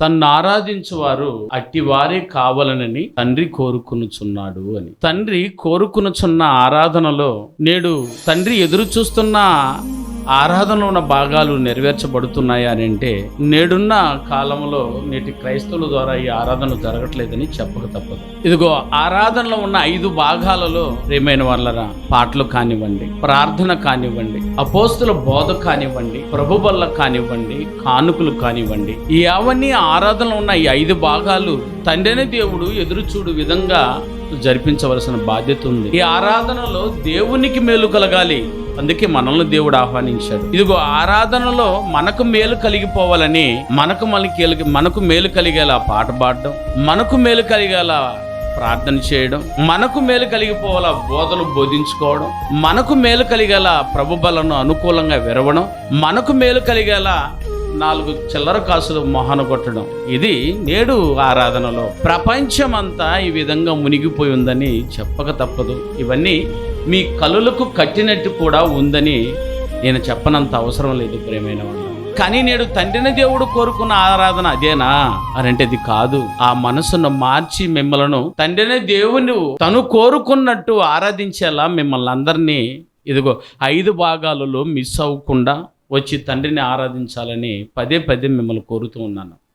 తన్ను ఆరాధించువారు అట్టివారే కావాలనని తండ్రి కోరుకునుచున్నాడు అని. తండ్రి కోరుకునుచున్న ఆరాధనలో నేడు తండ్రి ఎదురు చూస్తున్న ఆరాధనలో ఉన్న భాగాలు నెరవేర్చబడుతున్నాయా అని అంటే నేడున్న కాలంలో నేటి క్రైస్తవుల ద్వారా ఈ ఆరాధన జరగట్లేదని చెప్పక తప్పదు. ఇదిగో ఆరాధనలో ఉన్న ఐదు భాగాలలో ప్రేమైన వాళ్ళరా పాటలు కానివ్వండి ప్రార్థన కానివ్వండి అపోస్తుల బోధ కానివ్వండి ప్రభు వల్ల కానివ్వండి కానుకలు కానివ్వండి ఈ అవన్నీ ఆరాధనలో ఉన్న ఈ ఐదు భాగాలు తండ్రిని దేవుడు ఎదురుచూడు విధంగా జరిపించవలసిన బాధ్యత ఉంది. ఈ ఆరాధనలో దేవునికి మేలు కలగాలి అందుకే మనల్ని దేవుడు ఆహ్వానించాడు. ఇదిగో ఆరాధనలో మనకు మేలు కలిగిపోవాలని మనకు మనకి మనకు మేలు కలిగేలా పాట పాడడం మనకు మేలు కలిగేలా ప్రార్థన చేయడం మనకు మేలు కలిగిపోవాలా బోధలు బోధించుకోవడం మనకు మేలు కలిగేలా ప్రభు బలను అనుకూలంగా విరవడం మనకు మేలు కలిగేలా నాలుగు చిల్లర కాసులు మొహన కొట్టడం. ఇది నేడు ఆరాధనలో. ప్రపంచమంతా ఈ విధంగా మునిగిపోయి ఉందని చెప్పక తప్పదు. ఇవన్నీ మీ కలులకు కట్టినట్టు కూడా ఉందని నేను చెప్పనంత అవసరం లేదు ప్రేమైన వాళ్ళు కానీ నేడు తండ్రిని దేవుడు కోరుకున్న ఆరాధన అదేనా? అని అంటే అది కాదు. ఆ మనసును మార్చి మిమ్మలను తండ్రిని దేవుని తను కోరుకున్నట్టు ఆరాధించేలా మిమ్మల్ని అందరినీ ఇదిగో ఐదు భాగాలలో మిస్ అవ్వకుండా వచ్చి తండ్రిని ఆరాధించాలని పదే పదే మిమ్మల్ని కోరుతూ ఉన్నాను.